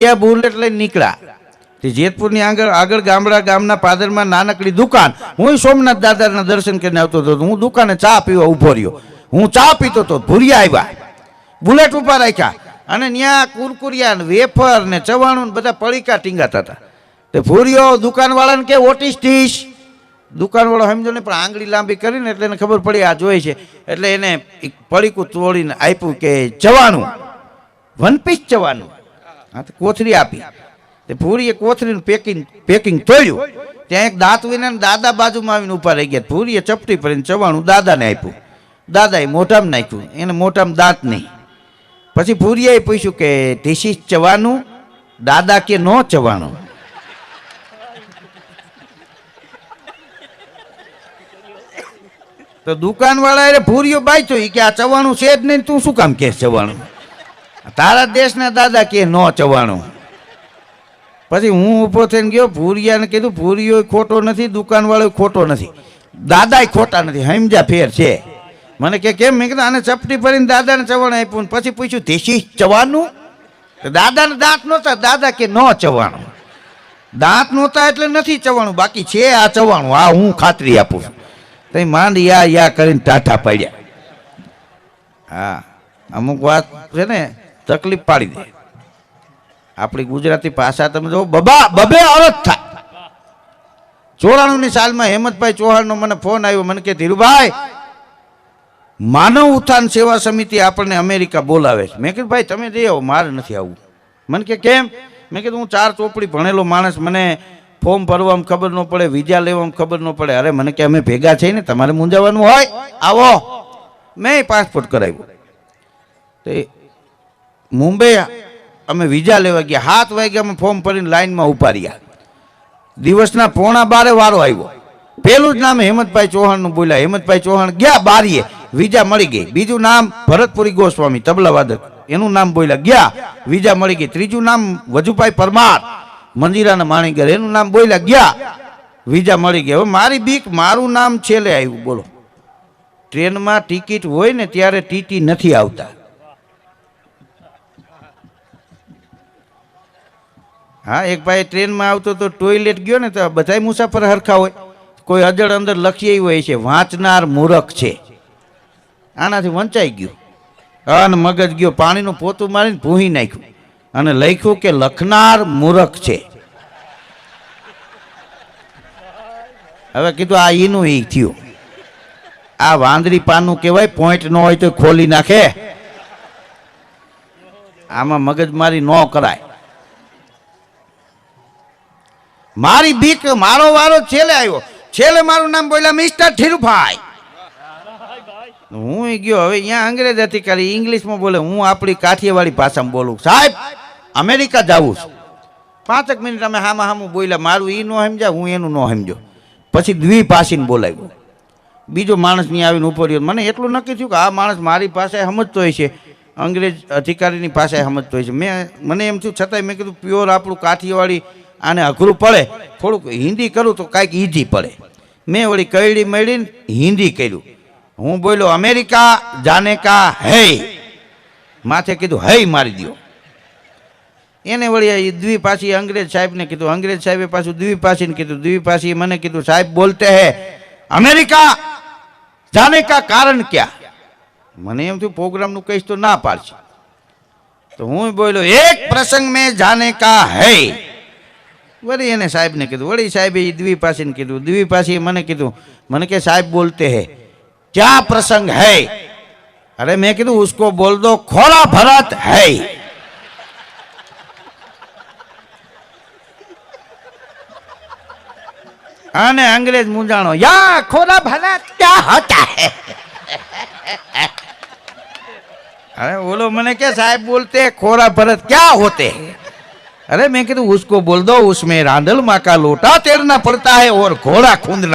ત્યાં બુલેટ લઈને નીકળ્યા. તે જેતપુરની આગળ આગળ ગામડા ગામના પાદરમાં નાનકડી દુકાન. હું સોમનાથ દાદાના દર્શન કરીને આવતો હતો. હું દુકાને ચા પીવા ઊભો રહ્યો. હું ચા પીતો હતો ભૂરિયા આવ્યા. બુલેટ ઉપર રાખ્યા. અને ત્યાં કુરકુરિયા વેફર ને ચવાણું બધા પડીકા ટીંગાતા હતા. તે ભૂરિયો દુકાનવાળાને કે ઓટીસ ટીશ દુકાનવાળો સમજો ને, પણ આંગળી લાંબી કરીને એટલે એને ખબર પડી, આ જોઈ છે. એટલે એને પડીકું તોડીને આપ્યું કે, ચવાણું. વનપીસ ચવાનું હા, તો કોથળી આપી. તે પૂરીએ કોથળીનું પેકિંગ પેકિંગ તોડ્યું. ત્યાં એક દાંત વિના દાદા બાજુમાં આવીને ઊભા રહી ગયા. પૂરીએ ચપટી ભરીને ચવાણું દાદાને આપ્યું. દાદાએ મોઢામાં નાખ્યું. એને મોઢામાં દાંત નહીં. પછી પૂરીએ પૂછ્યું કે ધીસ ચવાનું? દાદા કે ન ચવાણું તો દુકાનવાળા એ ભૂરીઓ બાયચો ઈ કે, આ ચવાણું છે જ નહીં. તું શું કામ કે ચવાણું? તારા દેશના દાદા કે ન ચવાણું? પછી હું ઊભો થઈને ગયો, ભૂરિયાને કીધું ભૂરિયો ખોટો નથી, દુકાનવાળો ખોટો નથી. દાદાય ખોટા નથી સમજ્યા ફેર છે. મને કે કેમ? મેં કીધું, આને ચપટી ભરીને દાદાને ચવાણ આપ્યું. પછી પૂછ્યું, દેશી ચવાનું દાદાને દાંત નહોતા, દાદા કે ન ચવાણું. દાંત નહોતા એટલે નથી ચવાણું, બાકી છે આ ચવાણું, આ હું ખાતરી આપું છું. તઈ માંડ યા યા કરીને ટાટા પાડ્યા. હા, અમુક વાત છે ને તકલીફ પાડી દે. આપણી ગુજરાતી ભાષા તમે જો બબા, બબે અરજ થાય. ચોરાણુંની સાલમાં હેમંતભાઈ ચૌહાણનો મને ફોન આવ્યો, મને કે, ધીરુભાઈ, માનવ ઉત્થાન સેવા સમિતિ આપણને અમેરિકા બોલાવે છે. મેં કીધું, ભાઈ, તમે જઈ આવો, મારે નથી આવવું. મને કે, કેમ? મેં કીધું, હું ચાર ચોપડી ભણેલો માણસ, મને ફોર્મ ભરવામાં ખબર ન પડે, વિઝા લેવામાં ખબર ન પડે. અરે, મને કે, અમે ભેગા છીએ ને તમારે મૂંઝાવાનું હોય? આવો. મેં પાસપોર્ટ કરાવ્યો. તે મુંબઈ અમે વિઝા લેવા ગયા. સાત વાગ્યા અમે ફોર્મ ભરીને લાઈનમાં ઊભા રહ્યા. દિવસના પોણા બારે વારો આવ્યો. પેલું જ નામ હેમંતભાઈ ચૌહાણનું બોલ્યા. હેમંતભાઈ ચૌહાણ ગયા બારીએ. વિઝા મળી ગઈ. બીજું નામ ભરતપુરી ગોસ્વામી, તબલા વાદક. એનું નામ બોલ્યા. ગયા. વિઝા મળી ગઈ. ત્રીજું નામ વજુભાઈ પરમાર મંદિરાના માણીગર. એનું નામ બોલ્યા. ગયા. વિઝા મળી ગઈ. હવે મારી બીક મારું નામ છેલ્લે આવ્યું. બોલો. ટ્રેનમાં ટિકિટ હોય ને ત્યારે ટીટી નથી આવતા. હા, એક ભાઈ ટ્રેનમાં આવતો તો ટોયલેટ ગયો ને તો બધાય મુસાફર હરખા હોય. કોઈ અજળ અંદર લખી હોય છે, વાંચનાર મૂરખ છે. આનાથી વંચાઈ ગયું. અન મગજ ગયો, પાણીનું પોતું મારીને ભૂહી નાખ્યું. અને લખ્યું કે, લખનાર મૂરખ છે. હવે કીધું, આ ઈનું ઈ થયું. આ વાંદરી પાનું કહેવાય, પોઈન્ટ ન હોય તો ખોલી નાખે. આમાં મગજ મારી ન કરાય. મારી બીક મારો વારો છેલ્લે આવ્યો. છેલ્લે મારું નામ બોલ્યા મિસ્ટર ઠીરુભાઈ. હું ગયો, હવે અહીંયા અંગ્રેજ અધિકારી ઇંગ્લિશમાં બોલે, હું આપણી કાઠિયાવાડી ભાષામાં બોલું. સાહેબ, અમેરિકા જાવું છું. પાંચક મિનિટ અમે હામાં હામું બોલ્યા, મારું એ ન સમજ્યા, હું એનું ન સમજો પછી દ્વિભાષીને બોલાવ્યો. બીજો માણસ નહીં આવીને ઉપરિયો મને એટલું નક્કી થયું કે આ માણસ મારી પાસે સમજતો હોય છે. અંગ્રેજ અધિકારીની પાસે સમજતો હોય છે. મેં, મને એમ થયું, છતાંય મેં કીધું, પ્યોર આપણું કાઠિયાવાડી આને અઘરું પડે. થોડુંક હિન્દી કરું તો કાંઈક ઈઝી પડે. મેં વળી કયડી મળીને હિન્દી કર્યું. હું બોલ્યો, અમેરિકા જાને કા હે? માથે કીધું, હૈ મારી દો એને વળી દ્વિ પાછી અંગ્રેજ સાહેબને કીધું, અંગ્રેજ સાહેબે પાછું દ્વિ દ્વિપાસીને કીધું દ્વિ પાછી મને કીધું, સાહેબ બોલતે હે, અમેરિકા જાને કા કારણ ક્યાં? મને એમ થયું, પ્રોગ્રામનું કહીશ તો ના પાડશે. તો હું બોલ્યો, એક પ્રસંગ મેં જાને કા હૈ? વળી એને સાહેબને કીધું, વળી સાહેબે એ દ્વી પાસીને કીધું દ્વી પાસીએ મને કીધું, મને કે સાહેબ બોલતે હે, ક્યા પ્રસંગ હૈ? અરે મેં કીધું, ઉસકો બોલ દો ખોલા ભરત હૈ. અને અંગ્રેજ મુંજાણો યા ખોરા ભલા ક્યાં હતા હે? અરે ઓલો મને કે સાહેબ બોલતે ખોરા ભરત ક્યાં હોતે હે? अरे मैं कहती उसको बोल दो उसमें रांडल माँ का लोटा तेरना पड़ता है और घोड़ा खूंदना